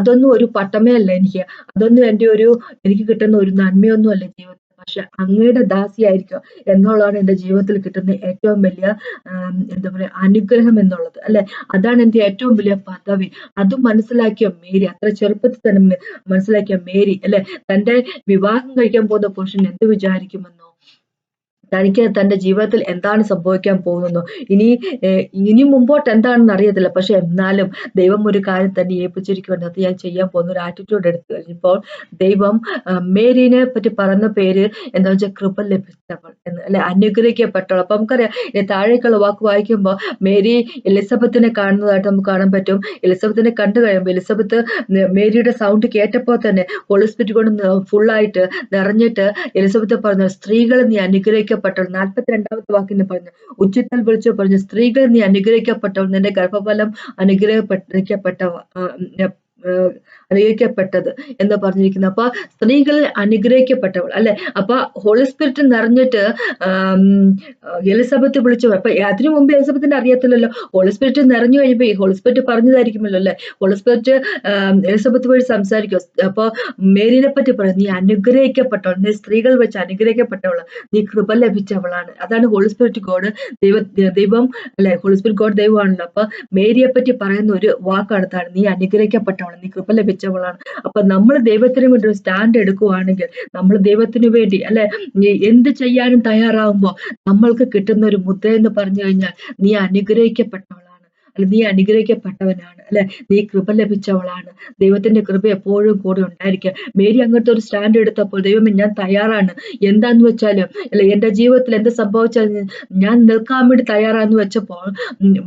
അതൊന്നും ഒരു പട്ടമേ അല്ല എനിക്ക്. അതൊന്നും എന്റെ ഒരു എനിക്ക് കിട്ടുന്ന ഒരു നന്മയൊന്നും അല്ല ജീവിതത്തിൽ. പക്ഷെ അങ്ങയുടെ ദാസിയായിരിക്കുക എന്നുള്ളതാണ് എന്റെ ജീവിതത്തിൽ കിട്ടുന്ന ഏറ്റവും വലിയ എന്താ പറയാ അനുഗ്രഹം എന്നുള്ളത് അല്ലെ? അതാണ് എന്റെ ഏറ്റവും വലിയ പദവി. അതും മനസ്സിലാക്കിയ മേരി അത്ര ചെറുപ്പത്തിൽ തന്നെ മനസ്സിലാക്കിയ മേരി അല്ലെ? തന്റെ വിവാഹം കഴിക്കാൻ പോകുന്ന പുരുഷൻ എന്ത് വിചാരിക്കുമെന്നോ? തനിക്ക് തന്റെ ജീവിതത്തിൽ എന്താണ് സംഭവിക്കാൻ പോകുന്നത് ഇനി ഇനി മുമ്പോട്ട് എന്താണെന്ന് അറിയത്തില്ല. പക്ഷെ എന്നാലും ദൈവം ഒരു കാര്യം തന്നെ ഏൽപ്പിച്ചിരിക്കുന്നുണ്ട് അത് ഞാൻ ചെയ്യാൻ പോകുന്ന ഒരു ആറ്റിറ്റ്യൂഡ് എടുത്തു കഴിഞ്ഞപ്പോൾ ദൈവം മേരീനെ പറ്റി പറഞ്ഞ പേര് എന്താ വെച്ചാൽ കൃപ ലഭിച്ചവൾ എന്ന് അല്ലെ? അനുഗ്രഹിക്കപ്പെട്ടവൾ. അപ്പൊ നമുക്കറിയാം താഴേക്കുള്ള വാക്ക് വായിക്കുമ്പോൾ മേരി എലിസബത്തിനെ കാണുന്നതായിട്ട് നമുക്ക് കാണാൻ പറ്റും. എലിസബത്തിനെ കണ്ടു കഴിയുമ്പോൾ എലിസബത്ത് മേരിയുടെ സൗണ്ട് കേട്ടപ്പോൾ തന്നെ ഹോളിസ്പിറ്റ് കൊണ്ട് ഫുള്ളായിട്ട് നിറഞ്ഞിട്ട് എലിസബത്ത് പറഞ്ഞ സ്ത്രീകൾ നീ അനുഗ്രഹിക്കപ്പെട്ടവൾ നാൽപ്പത്തിരണ്ടാമത്തെ വാക്കിന് പറഞ്ഞു ഉച്ചത്തിൽ വിളിച്ചു പറഞ്ഞു സ്ത്രീകൾ നീ അനുഗ്രഹിക്കപ്പെട്ടവൾ നിന്റെ ഗർഭഫലം അനുഗ്രഹിക്കപ്പെട്ട അനുഗ്രഹിക്കപ്പെട്ടത് എന്ന് പറഞ്ഞിരിക്കുന്നത് അപ്പൊ സ്ത്രീകൾ അനുഗ്രഹിക്കപ്പെട്ടവൾ അല്ലെ? അപ്പൊ ഹോളി സ്പിരിറ്റ് നിറഞ്ഞിട്ട് എലിസബത്ത് വിളിച്ചു. അപ്പൊ അതിനു മുമ്പ് എലിസബത്തിന് അറിയത്തില്ലല്ലോ. ഹോളി സ്പിരിറ്റ് നിറഞ്ഞു കഴിയുമ്പോൾ ഈ ഹോളി സ്പിരിറ്റ് പറഞ്ഞതായിരിക്കുമല്ലോ അല്ലെ? ഹോളി സ്പിരിറ്റ് എലിസബത്ത് വഴി സംസാരിക്കും? അപ്പൊ മേരിനെ പറ്റി പറയും നീ അനുഗ്രഹിക്കപ്പെട്ടവൾ നീ സ്ത്രീകൾ വെച്ച് അനുഗ്രഹിക്കപ്പെട്ടവൾ നീ കൃപ ലഭിച്ചവളാണ്. അതാണ് ഹോളി സ്പിരിറ്റ് ഗോഡ് ദൈവ ദൈവം അല്ലെ? ഹോളി സ്പിരിറ്റ് ഗോഡ് ദൈവമാണല്ലോ. അപ്പൊ മേരിയെ പറ്റി പറയുന്ന ഒരു വാക്കാണ് നീ അനുഗ്രഹിക്കപ്പെട്ടവൾ നീ കൃപ ലഭിച്ചവളാണ് അപ്പൊ നമ്മൾ ദൈവത്തിന് വേണ്ടി ഒരു സ്റ്റാൻഡ് എടുക്കുവാണെങ്കിൽ നമ്മൾ ദൈവത്തിന് വേണ്ടി അല്ലെ എന്ത് ചെയ്യാനും തയ്യാറാകുമ്പോൾ നമ്മൾക്ക് കിട്ടുന്ന ഒരു മുദ്ര എന്ന് പറഞ്ഞു കഴിഞ്ഞാൽ നീ അനുഗ്രഹിക്കപ്പെട്ടവൾ അല്ല നീ അനുഗ്രഹിക്കപ്പെട്ടവനാണ് അല്ലെ? നീ കൃപ ലഭിച്ചവളാണ്. ദൈവത്തിന്റെ കൃപ എപ്പോഴും കൂടെ ഉണ്ടായിരിക്കുക മേരി അങ്ങനത്തെ ഒരു സ്റ്റാൻഡ് എടുത്തപ്പോൾ ദൈവമേ ഞാൻ തയ്യാറാണ്. എന്താന്ന് വെച്ചാലും അല്ലെ എന്റെ ജീവിതത്തിൽ എന്ത് സംഭവിച്ചാലും ഞാൻ നിൽക്കാൻ വേണ്ടി തയ്യാറാന്ന് വെച്ചപ്പോൾ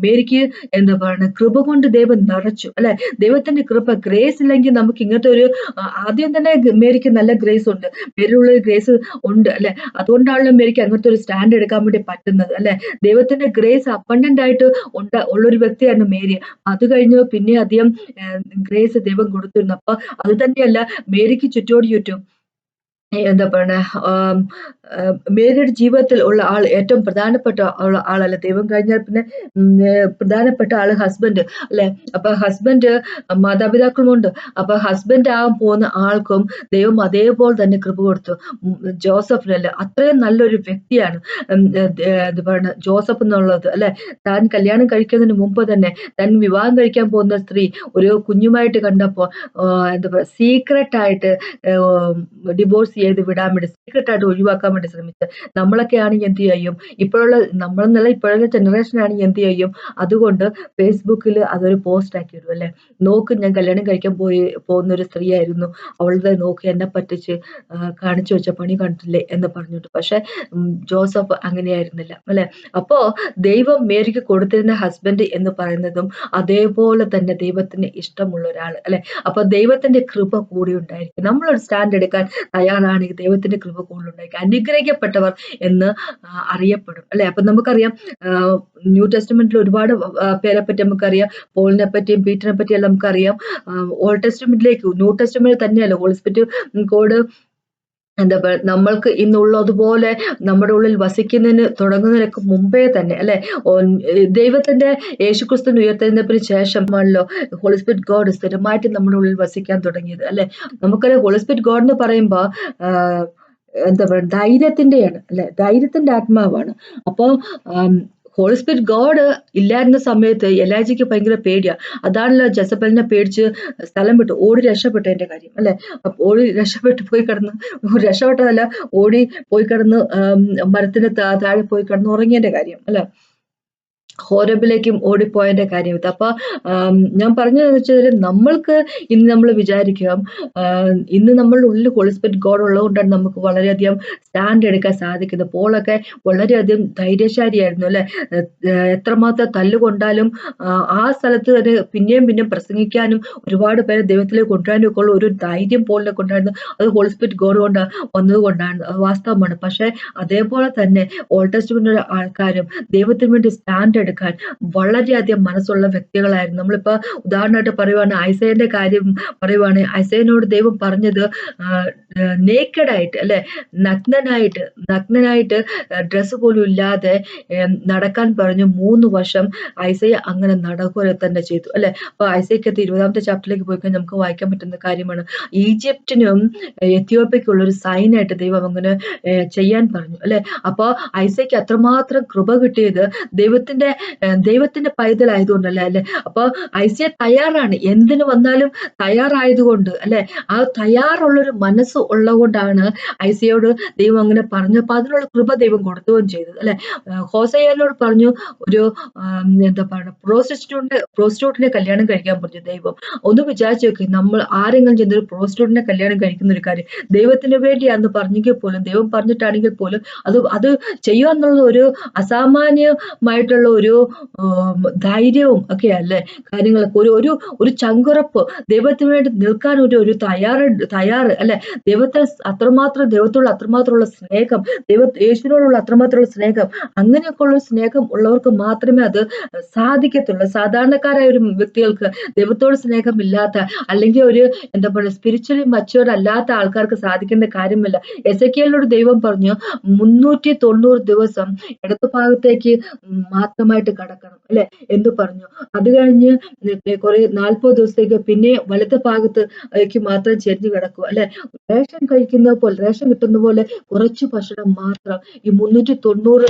മേരിക്ക് എന്താ പറയുക കൃപ കൊണ്ട് ദൈവം നിറച്ചു അല്ലെ? ദൈവത്തിന്റെ കൃപ ഗ്രേസ് ഇല്ലെങ്കിൽ നമുക്ക് ഇങ്ങനത്തെ ഒരു ആദ്യം തന്നെ മേരിക്ക് നല്ല ഗ്രേസ് ഉണ്ട്. മേരിലുള്ള ഗ്രേസ് ഉണ്ട് അല്ലെ? അതുകൊണ്ടാണല്ലോ മേരിക്ക് അങ്ങനത്തെ ഒരു സ്റ്റാൻഡ് എടുക്കാൻ വേണ്ടി പറ്റുന്നത് അല്ലെ? ദൈവത്തിന്റെ ഗ്രേസ് അപ്പണ്ടന്റ് ആയിട്ട് ഉണ്ട ഉള്ളൊരു വ്യക്തിയാണ് മേരി. അത് കഴിഞ്ഞ് പിന്നെ അധികം ഗ്രേസ് ദൈവം കൊടുത്തിരുന്നു. അപ്പൊ അത് തന്നെയല്ല മേരിക്ക് ചുറ്റോട് ചുറ്റും എന്താ പറയുക മേരിയുടെ ജീവിതത്തിൽ ഉള്ള ആൾ ഏറ്റവും പ്രധാനപ്പെട്ട ഉള്ള ആളല്ല. ദൈവം കഴിഞ്ഞാൽ പിന്നെ പ്രധാനപ്പെട്ട ആൾ ഹസ്ബൻഡ് അല്ലെ? അപ്പൊ ഹസ്ബൻഡ് മാതാപിതാക്കളുമുണ്ട്. അപ്പൊ ഹസ്ബൻഡ് ആകാൻ പോകുന്ന ആൾക്കും ദൈവം അതേപോലെ തന്നെ കൃപ കൊടുത്തു. ജോസഫിനല്ല അത്രയും നല്ലൊരു വ്യക്തിയാണ്. എന്താ പറയുക ജോസഫ് എന്നുള്ളത് അല്ലെ? താൻ കല്യാണം കഴിക്കുന്നതിന് മുമ്പ് തന്നെ താൻ വിവാഹം കഴിക്കാൻ പോകുന്ന സ്ത്രീ ഒരു കുഞ്ഞുമായിട്ട് കണ്ടപ്പോൾ എന്താ പറയുക സീക്രട്ടായിട്ട് ഡിവോഴ്സ് ചെയ്ത് വിടാൻ വേണ്ടി സീക്രട്ട് ആയിട്ട് ഒഴിവാക്കാൻ വേണ്ടി ശ്രമിച്ചത് നമ്മളൊക്കെ എന്ത് ചെയ്യും? ഇപ്പോഴുള്ള നമ്മളെന്നല്ല ഇപ്പോഴുള്ള ജനറേഷൻ എന്ത് ചെയ്യും? അതുകൊണ്ട് ഫേസ്ബുക്കിൽ അതൊരു പോസ്റ്റ് ആക്കി ഇടും അല്ലെ? നോക്ക് ഞാൻ കല്യാണം കഴിക്കാൻ പോയി പോകുന്ന ഒരു സ്ത്രീ ആയിരുന്നു അവളുടെ നോക്ക് എന്നെ പറ്റിച്ച് കാണിച്ചു വെച്ച പണി കണ്ടില്ലേ എന്ന് പറഞ്ഞിട്ട്. പക്ഷെ ജോസഫ് അങ്ങനെയായിരുന്നില്ല അല്ലെ? അപ്പോ ദൈവം മേരിക്ക് കൊടുത്തിരുന്ന ഹസ്ബൻഡ് എന്ന് പറയുന്നതും അതേപോലെ തന്നെ ദൈവത്തിന് ഇഷ്ടമുള്ള ഒരാൾ അല്ലെ? അപ്പൊ ദൈവത്തിന്റെ കൃപ കൂടി ഉണ്ടായിരിക്കും. നമ്മളൊരു സ്റ്റാൻഡ് എടുക്കാൻ തയ്യാറാണെങ്കിൽ ദൈവത്തിന്റെ കൃപ കൂടുതലുണ്ടായിരിക്കുക അനുഗ്രഹിക്കപ്പെട്ടവർ എന്ന് അറിയപ്പെടും. അല്ലെ? അപ്പൊ നമുക്കറിയാം ന്യൂ ടെസ്റ്റ്മെന്റിൽ ഒരുപാട് പേരെ പറ്റി നമുക്കറിയാം. പോളിനെ പറ്റിയും പീറ്ററിനെ പറ്റിയും എല്ലാം നമുക്കറിയാം ഓൾഡ് ടെസ്റ്റ്മെന്റിലേക്ക് ന്യൂ ടെസ്റ്റ്മെന്റ് തന്നെയല്ല. ഹോളിസ്പിറ്റ് കോഡ് എന്താ പറയുക നമ്മൾക്ക് ഇന്നുള്ളതുപോലെ നമ്മുടെ ഉള്ളിൽ വസിക്കുന്നതിന് തുടങ്ങുന്നതിനൊക്കെ മുമ്പേ തന്നെ അല്ലെ? ദൈവത്തിന്റെ യേശുക്രിസ്തു ഉയർത്തുന്നതിന് ശേഷമാണല്ലോ ഹോളിസ്പിറ്റ് ഗോഡ് സ്ഥിരമായിട്ട് നമ്മുടെ ഉള്ളിൽ വസിക്കാൻ തുടങ്ങിയത് അല്ലെ? നമുക്കറിയാം ഹോളിസ്പിറ്റ് ഗോഡ് എന്ന് പറയുമ്പോൾ എന്താ പറയുക ധൈര്യത്തിന്റെയാണ് അല്ലെ? ധൈര്യത്തിന്റെ ആത്മാവാണ്. അപ്പോൾ ഹോളി സ്പിരിറ്റ് ഗോഡ് ഇല്ലായിരുന്ന സമയത്ത് എലാജിക്ക് ഭയങ്കര പേടിയാ. അതാണല്ലോ ജസബലിനെ പേടിച്ച് സ്ഥലം വിട്ടു ഓടി രക്ഷപ്പെട്ടതിന്റെ കാര്യം അല്ലെ? ഓടി രക്ഷപ്പെട്ട് പോയി കിടന്ന് രക്ഷപ്പെട്ടതല്ല ഓടി പോയി കിടന്ന് മരത്തിന് താഴെ പോയി കിടന്ന് ഉറങ്ങിയതിന്റെ കാര്യം അല്ലെ? ഹോരബിലേക്കും ഓടിപ്പോയതിന്റെ കാര്യം. ഇത് അപ്പൊ ഞാൻ പറഞ്ഞതെന്ന് വെച്ചാൽ നമ്മൾക്ക് ഇന്ന് നമ്മൾ വിചാരിക്കുക ഇന്ന് നമ്മളുടെ ഉള്ളിൽ ഹോളിസ്പിറ്റ് ഗോഡ് ഉള്ളതുകൊണ്ടാണ് നമുക്ക് വളരെയധികം സ്റ്റാൻഡ് എടുക്കാൻ സാധിക്കുന്നത്. പോളൊക്കെ വളരെയധികം ധൈര്യശാലിയായിരുന്നു അല്ലെ? എത്രമാത്രം തല്ലുകൊണ്ടാലും ആ സ്ഥലത്ത് തന്നെ പിന്നെയും പിന്നെയും പ്രസംഗിക്കാനും ഒരുപാട് പേരെ ദൈവത്തിലേക്ക് കൊണ്ടുവരാനും ഒക്കെ ഉള്ള ഒരു ധൈര്യം പോളിനെ കൊണ്ടായിരുന്നു അത് ഹോളിസ്പിറ്റ് ഗോഡ് കൊണ്ട് വന്നത് കൊണ്ടാണ് വാസ്തവമാണ്. പക്ഷെ അതേപോലെ തന്നെ ഓൾഡ് ആൾക്കാരും ദൈവത്തിന് വേണ്ടി സ്റ്റാൻഡ് എടുക്കാൻ വളരെയധികം മനസ്സുള്ള വ്യക്തികളായിരുന്നു. നമ്മളിപ്പോ ഉദാഹരണമായിട്ട് പറയുവാണ് ഐസയന്റെ കാര്യം പറയുവാണെങ്കിൽ ഐസയനോട് ദൈവം പറഞ്ഞത് നേക്കഡായിട്ട് അല്ലെ? നഗ്നനായിട്ട് നഗ്നനായിട്ട് ഡ്രസ്സ് പോലും ഇല്ലാതെ നടക്കാൻ പറഞ്ഞു മൂന്ന് വർഷം ഐസയ അങ്ങനെ നടക്കുക തന്നെ ചെയ്തു അല്ലെ? അപ്പൊ ഐസയ്ക്കത്ത് ഇരുപതാമത്തെ ചാപ്റ്ററിലേക്ക് പോയി കഴിഞ്ഞാൽ നമുക്ക് വായിക്കാൻ പറ്റുന്ന കാര്യമാണ്. ഈജിപ്തിനും എത്യോപ്യക്കുള്ള ഒരു സൈനായിട്ട് ദൈവം അങ്ങനെ ചെയ്യാൻ പറഞ്ഞു അല്ലെ? അപ്പൊ ഐസയ്ക്ക് അത്രമാത്രം കൃപ കിട്ടിയത് ദൈവത്തിന്റെ ദൈവത്തിന്റെ പൈതലായതുകൊണ്ടല്ലേ അല്ലെ? അപ്പൊ ഐസിയ തയ്യാറാണ്. എന്തിനു വന്നാലും തയ്യാറായതുകൊണ്ട് അല്ലെ? ആ തയ്യാറുള്ളൊരു മനസ്സ് ഉള്ളതുകൊണ്ടാണ് ഐസിയോട് ദൈവം അങ്ങനെ പറഞ്ഞു. അപ്പൊ അതിനുള്ള കൃപ ദൈവം കൊടുക്കുകയും ചെയ്തത് അല്ലെ? ഹോസയ്യനോട് പറഞ്ഞു ഒരു എന്താ പറയുക പ്രോസ്റ്റിറ്റ്യൂട്ടിന്റെ പ്രോസ്റ്റിറ്റ്യൂട്ടിനെ കല്യാണം കഴിക്കാൻ പറഞ്ഞു ദൈവം. ഒന്ന് വിചാരിച്ചു നോക്കി നമ്മൾ ആരെങ്കിലും ചെന്നൊരു പ്രോസ്റ്റിറ്റ്യൂട്ടിനെ കല്യാണം കഴിക്കുന്ന ഒരു കാര്യം ദൈവത്തിന് വേണ്ടിയാന്ന് പറഞ്ഞെങ്കിൽ പോലും ദൈവം പറഞ്ഞിട്ടാണെങ്കിൽ പോലും അത് അത് ചെയ്യുക എന്നുള്ളത് ഒരു അസാമാന്യമായിട്ടുള്ള ഒരു ധൈര്യവും ഒക്കെ അല്ലേ? കാര്യങ്ങളൊക്കെ ഒരു ഒരു ഒരു ചങ്കുറപ്പ്. ദൈവത്തിന് വേണ്ടി നിൽക്കാൻ ഒരു ഒരു തയ്യാറ് തയ്യാറ് അല്ലെ? ദൈവത്തെ അത്രമാത്രം ദൈവത്തോട് അത്രമാത്രമുള്ള സ്നേഹം ദൈവ യേശുവിനോടുള്ള അത്രമാത്രമുള്ള സ്നേഹം അങ്ങനെയൊക്കെ ഉള്ള സ്നേഹം ഉള്ളവർക്ക് മാത്രമേ അത് സാധിക്കത്തുള്ളൂ. സാധാരണക്കാരായ ഒരു വ്യക്തികൾക്ക് ദൈവത്തോട് സ്നേഹമില്ലാത്ത അല്ലെങ്കിൽ ഒരു എന്താ പറയുക സ്പിരിച്വലി മച്ചുവർ അല്ലാത്ത ആൾക്കാർക്ക് സാധിക്കേണ്ട കാര്യമില്ല. എസ് ദൈവം പറഞ്ഞു മുന്നൂറ്റി തൊണ്ണൂറ് ദിവസം ഇടതു ഭാഗത്തേക്ക് മാത്രമായിട്ട് കടക്കണം അല്ലെ? എന്ന് പറഞ്ഞു. അത് കഴിഞ്ഞ് കുറെ നാൽപ്പത് ദിവസത്തേക്ക് പിന്നെ വലത്തെ ഭാഗത്തേക്ക് മാത്രം ചെരിഞ്ഞു കിടക്കും അല്ലെ? റേഷൻ കഴിക്കുന്ന പോലെ റേഷൻ കിട്ടുന്ന പോലെ കുറച്ച് ഭക്ഷണം മാത്രം ഈ മുന്നൂറ്റി തൊണ്ണൂറ്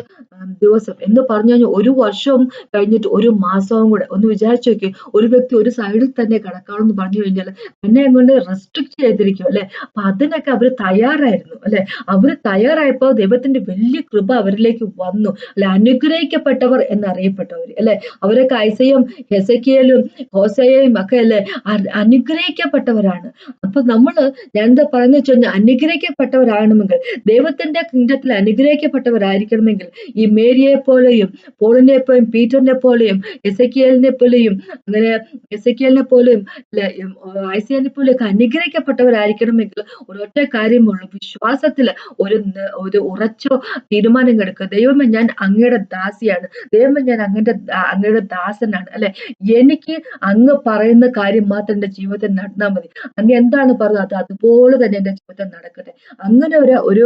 ദിവസം എന്ന് പറഞ്ഞു കഴിഞ്ഞാൽ ഒരു വർഷവും കഴിഞ്ഞിട്ട് ഒരു മാസവും കൂടെ. ഒന്ന് വിചാരിച്ചു നോക്കി ഒരു വ്യക്തി ഒരു സൈഡിൽ തന്നെ കിടക്കാമെന്ന് പറഞ്ഞു കഴിഞ്ഞാൽ തന്നെ അങ്ങോട്ട് റെസ്ട്രിക്ട് ചെയ്തിരിക്കും അല്ലെ? അപ്പൊ അതിനൊക്കെ അവർ തയ്യാറായിരുന്നു അല്ലെ? അവർ തയ്യാറായപ്പോൾ ദൈവത്തിന്റെ വലിയ കൃപ അവരിലേക്ക് വന്നു അല്ലെ? അനുഗ്രഹിക്കപ്പെട്ടവർ എന്നറിയപ്പെട്ടവർ അല്ലെ? അവരൊക്കെ ഐസയും ഹെസക്കിയലും ഹോസയും ഒക്കെ അല്ലെ? അനുഗ്രഹിക്കപ്പെട്ടവരാണ്. അപ്പൊ നമ്മൾ ഞാൻ എന്താ പറയുന്നത് വെച്ച് കഴിഞ്ഞാൽ അനുഗ്രഹിക്കപ്പെട്ടവരാകണമെങ്കിൽ ദൈവത്തിന്റെ കിങ്ഡത്തിൽ അനുഗ്രഹിക്കപ്പെട്ടവരായിരിക്കണമെങ്കിൽ ഈ മേരിയെ പോലെയും പോളിനെ പോലെയും പീറ്ററിനെ പോലെയും എസക്കിയലിനെ പോലെയും അങ്ങനെ എസക്കിയലിനെ പോലെയും ഐസിയലിനെ പോലെയൊക്കെ അനുഗ്രഹിക്കപ്പെട്ടവരായിരിക്കണമെങ്കിൽ ഒരൊറ്റ കാര്യമുള്ളൂ വിശ്വാസത്തിൽ ഒരു ഒരു ഉറച്ചോ തീരുമാനം എടുക്കുക. ദൈവമേ ഞാൻ അങ്ങയുടെ ദാസിയാണ്. ദൈവമേ ഞാൻ അങ്ങയുടെ അങ്ങയുടെ ദാസനാണ്. അല്ലെ? എനിക്ക് അങ്ങ് പറയുന്ന കാര്യം മാത്രം എന്റെ ജീവിതത്തിൽ നടന്നാൽ മതി. അങ്ങ് എന്താണ് പറഞ്ഞത്? അത് അതുപോലെ തന്നെ എന്റെ ജീവിതത്തിൽ നടക്കട്ടെ. അങ്ങനെ ഒരു ഒരു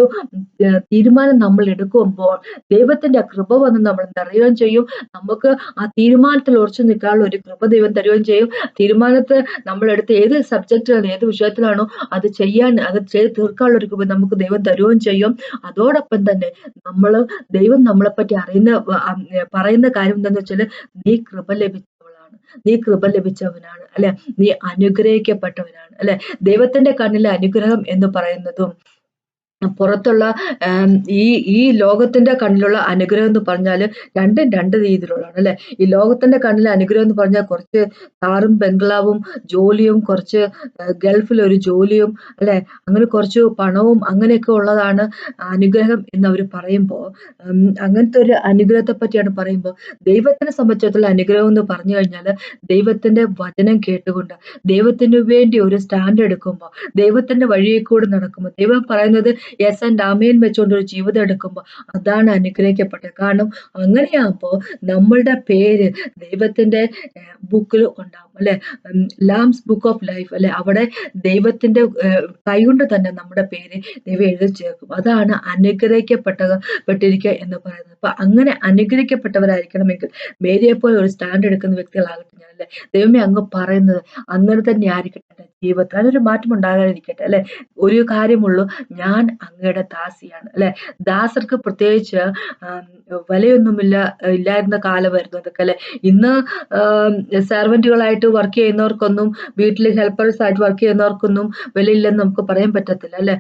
തീരുമാനം നമ്മൾ എടുക്കുമ്പോൾ ദൈവത്തിന്റെ കൃപ വന്ന് നമ്മൾ നിറയുകയും ചെയ്യും. നമുക്ക് ആ തീരുമാനത്തിൽ ഉറച്ചു നിൽക്കാനുള്ള ഒരു കൃപ ദൈവം തരുകയും ചെയ്യും. തീരുമാനത്തെ നമ്മൾ എടുത്ത് ഏത് സബ്ജക്റ്റിലാണ് ഏത് വിഷയത്തിലാണോ അത് ചെയ്യാൻ അത് ചെയ്ത് തീർക്കാനുള്ള ഒരു കൃപ നമുക്ക് ദൈവം തരുകയും ചെയ്യും. അതോടൊപ്പം തന്നെ നമ്മൾ ദൈവം നമ്മളെ പറ്റി അറിയുന്ന പറയുന്ന കാര്യം എന്താന്ന് വെച്ചാൽ നീ കൃപ ലഭിച്ചവളാണ്. നീ കൃപ ലഭിച്ചവനാണ് അല്ലെ? നീ അനുഗ്രഹിക്കപ്പെട്ടവനാണ് അല്ലെ? ദൈവത്തിന്റെ കണ്ണിലെ അനുഗ്രഹം എന്ന് പറയുന്നതും പുറത്തുള്ള ഈ ഈ ലോകത്തിന്റെ കണ്ണിലുള്ള അനുഗ്രഹം എന്ന് പറഞ്ഞാൽ രണ്ടും രണ്ട് രീതിയിലുള്ളതാണ് അല്ലേ? ഈ ലോകത്തിന്റെ കണ്ണിലെ അനുഗ്രഹം എന്ന് പറഞ്ഞാൽ കുറച്ച് കാറും ബംഗ്ലാവും ജോലിയും കുറച്ച് ഗൾഫിൽ ഒരു ജോലിയും അല്ലേ? അങ്ങനെ കുറച്ച് പണവും അങ്ങനെയൊക്കെ ഉള്ളതാണ് അനുഗ്രഹം എന്ന് അവർ പറയുമ്പോൾ അങ്ങനത്തെ ഒരു അനുഗ്രഹത്തെ പറ്റിയാണ് പറയുമ്പോൾ ദൈവത്തിനെ സംബന്ധിച്ചിടത്തോളം അനുഗ്രഹം എന്ന് പറഞ്ഞു കഴിഞ്ഞാൽ ദൈവത്തിന്റെ വചനം കേട്ടുകൊണ്ട് ദൈവത്തിന് വേണ്ടി ഒരു സ്റ്റാൻഡ് എടുക്കുമ്പോൾ ദൈവത്തിന്റെ വഴിയെ കൂടെ നടക്കുമ്പോൾ ദൈവം പറയുന്നത് യെസ് ആൻഡ് ആമേൻ വെച്ചുകൊണ്ട് ഒരു ജീവിതം എടുക്കുമ്പോൾ അതാണ് അനുഗ്രഹിക്കപ്പെട്ടത്. കാരണം അങ്ങനെയാകുമ്പോൾ നമ്മളുടെ പേര് ദൈവത്തിന്റെ ബുക്കിൽ ഉണ്ടാവും അല്ലെ? ലാംസ് ബുക്ക് ഓഫ് ലൈഫ് അല്ലെ? അവിടെ ദൈവത്തിന്റെ കൈകൊണ്ട് തന്നെ നമ്മുടെ പേര് ദൈവം എഴുതി ചേർക്കും. അതാണ് അനുഗ്രഹിക്കപ്പെട്ട പെട്ടിരിക്കുക എന്ന് പറയുന്നത്. അപ്പൊ അങ്ങനെ അനുഗ്രഹിക്കപ്പെട്ടവരായിരിക്കണമെങ്കിൽ മേരിയെ പോലെ ഒരു സ്റ്റാൻഡ് എടുക്കുന്ന വ്യക്തികളാകട്ടെ ഞാൻ അല്ലെ ദൈവമേ അങ്ങ് പറയുന്നത് അങ്ങനെ തന്നെ ആയിരിക്കട്ടെ ജീവിതത്തിൽ അതിനൊരു മാറ്റം ഉണ്ടാകാതിരിക്കട്ടെ അല്ലെ? ഒരു കാര്യമുള്ളൂ ഞാൻ അങ്ങയുടെ ദാസിയാണ് അല്ലെ? ദാസർക്ക് പ്രത്യേകിച്ച് വിലയൊന്നുമില്ല ഇല്ലായിരുന്ന കാലമായിരുന്നു അതൊക്കെ അല്ലെ? ഇന്ന് സെർവന്റുകളായിട്ട് വർക്ക് ചെയ്യുന്നവർക്കൊന്നും വീട്ടിൽ ഹെൽപ്പേഴ്സ് ആയിട്ട് വർക്ക് ചെയ്യുന്നവർക്കൊന്നും വിലയില്ലെന്ന് നമുക്ക് പറയാൻ പറ്റത്തില്ല അല്ലെ?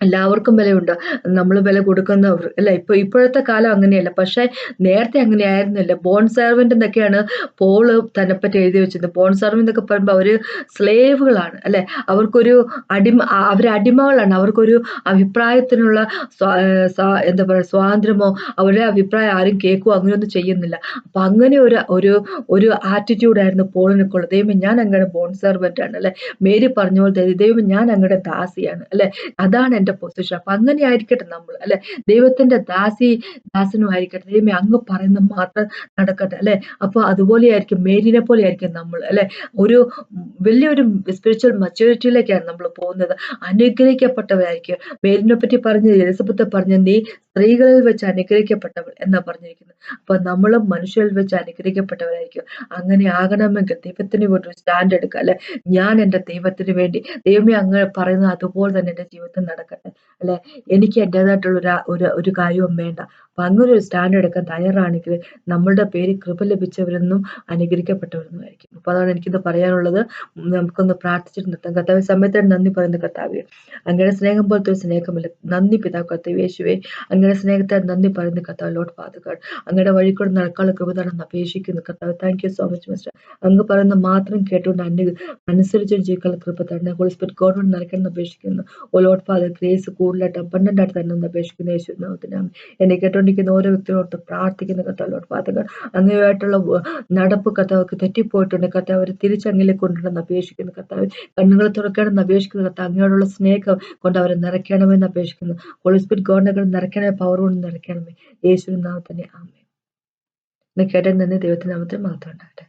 എല്ലാവർക്കും വിലയുണ്ട്. നമ്മൾ വില കൊടുക്കുന്നവർ അല്ല ഇപ്പൊ ഇപ്പോഴത്തെ കാലം അങ്ങനെയല്ല. പക്ഷെ നേരത്തെ അങ്ങനെ ആയിരുന്നില്ല ബോൺ സെർവന്റ് എന്നൊക്കെയാണ് പോൾ തന്നെപ്പറ്റി എഴുതി വെച്ചത് ബോൺ സെർവന്റ് എന്നൊക്കെ പറയുമ്പോൾ അവർ സ്ലേവുകളാണ് അല്ലെ? അവർക്കൊരു അടിമ അവർ അടിമകളാണ്. അവർക്കൊരു അഭിപ്രായത്തിനുള്ള എന്താ പറയുക സ്വാതന്ത്ര്യമോ അവരുടെ അഭിപ്രായം ആരും കേൾക്കുമോ അങ്ങനെയൊന്നും ചെയ്യുന്നില്ല. അപ്പൊ അങ്ങനെ ഒരു ഒരു ഒരു ആറ്റിറ്റ്യൂഡായിരുന്നു പോളിനൊക്കെയുള്ളത്. ദൈവം ഞാൻ അങ്ങയുടെ ബോൺ സെർവന്റ് ആണ് അല്ലെ? മേരി പറഞ്ഞ പോലെ ദൈവം ഞാൻ അങ്ങയുടെ ദാസിയാണ് അല്ലെ? അതാണ് എന്റെ പൊസിഷൻ അപ്പൊ അങ്ങനെ ആയിരിക്കട്ടെ നമ്മൾ അല്ലെ? ദൈവത്തിന്റെ ദാസി ദാസനും ആയിരിക്കട്ടെ. ദൈവമേ അങ്ങ് പറയുന്ന മാത്രം നടക്കട്ടെ അല്ലെ? അപ്പൊ അതുപോലെ ആയിരിക്കും മേരിനെ പോലെ ആയിരിക്കും നമ്മൾ അല്ലെ? ഒരു വലിയൊരു സ്പിരിച്വൽ മെച്ചൂരിറ്റിയിലേക്കാണ് നമ്മൾ പോകുന്നത്. അനുഗ്രഹിക്കപ്പെട്ടവരായിരിക്കും. മേരിനെ പറ്റി പറഞ്ഞ എലിസബത്ത് പറഞ്ഞ നീ സ്ത്രീകളിൽ വെച്ച് അനുഗ്രഹിക്കപ്പെട്ടവൾ എന്നാ പറഞ്ഞിരിക്കുന്നത്. അപ്പൊ നമ്മളും മനുഷ്യരിൽ വെച്ച് അനുഗ്രഹിക്കപ്പെട്ടവരായിരിക്കും. അങ്ങനെ ആകണമെങ്കിൽ ദൈവത്തിന് വേണ്ടി ഒരു സ്റ്റാൻഡ് എടുക്കുക അല്ലെ? ഞാൻ എന്റെ ദൈവത്തിന് വേണ്ടി. ദൈവമേ അങ്ങ് പറയുന്നത് അതുപോലെ തന്നെ എന്റെ ജീവിതത്തിൽ നടക്കട്ടെ. അല്ലെ? എനിക്ക് എന്റെതായിട്ടുള്ള ഒരു ഒരു കാര്യവും വേണ്ട. അപ്പൊ അങ്ങനെ ഒരു സ്റ്റാൻഡ് എടുക്കാൻ തയ്യാറാണെങ്കിൽ നമ്മളുടെ പേര് കൃപ ലഭിച്ചവരെന്നും അനുഗ്രഹിക്കപ്പെട്ടവരെന്നും ആയിരിക്കും. അപ്പൊ അതാണ് എനിക്കിത് പറയാനുള്ളത്. നമുക്കൊന്ന് പ്രാർത്ഥിച്ചിട്ട് നിർത്താം. കർത്താവ് സമയത്തിന് നന്ദി പറയുന്ന കർത്താവ്. അങ്ങയുടെ സ്നേഹം പോലത്തെ ഒരു സ്നേഹമില്ല. നന്ദി പിതാവ് കർത്താവ് യേശുവേ. അങ്ങയുടെ സ്നേഹത്തെ നന്ദി പറയുന്ന കർത്താവ് ലോട്ട് ഫാദർ അങ്ങയുടെ വഴി കൂടെ നടക്കാനുള്ള കൃപ തരണം അപേക്ഷിക്കുന്നു കർത്താവ്. Thank you so much mister അങ്ങ് പറയുന്ന മാത്രം കേട്ടുകൊണ്ട് അനു അനുസരിച്ച് ജീവിക്കാനുള്ള കൃപ തരണം. ഹോളി സ്പിരിറ്റ് ഗോഡ് നടക്കണം അപേക്ഷിക്കുന്നു. ഓ ലോട്ട് ഫാദർ ഗ്രേസ് കൂടുതലായിട്ട് അബണ്ടന്റ് ആയിട്ട് തന്നെ അപേക്ഷിക്കുന്നു. യേശുനാമത്തിനാണ് എന്നെ കേട്ടോണ്ടിരിക്കുന്ന ഓരോ വ്യക്തികളോട്ട് പ്രാർത്ഥിക്കുന്ന കഥകളോട് പാത്രങ്ങൾ അങ്ങനെയായിട്ടുള്ള നടപ്പ് കർത്താവർക്ക് തെറ്റിപ്പോയിട്ടുണ്ട്. കഥ അവർ തിരിച്ചങ്ങിലേക്ക് കൊണ്ടുവരണം അപേക്ഷിക്കുന്നു. കർത്താവ് കണ്ണുകൾ തുറക്കണമെന്ന് അപേക്ഷിക്കുന്ന. കഥ അങ്ങനെയുള്ള സ്നേഹം കൊണ്ട് അവരെ നിറയ്ക്കണമെന്ന് അപേക്ഷിക്കുന്നു. ഹോളി സ്പിരിറ്റ് ഗോഡിനെ നിറയ്ക്കണമേ പവർ കൊണ്ട് നിറയ്ക്കണമേ. യേശുവിൻ തന്നെ ആമേ എന്നെ കേട്ട നന്ദി. നാമത്തിൽ മാത്രം ഉണ്ടാകട്ടെ.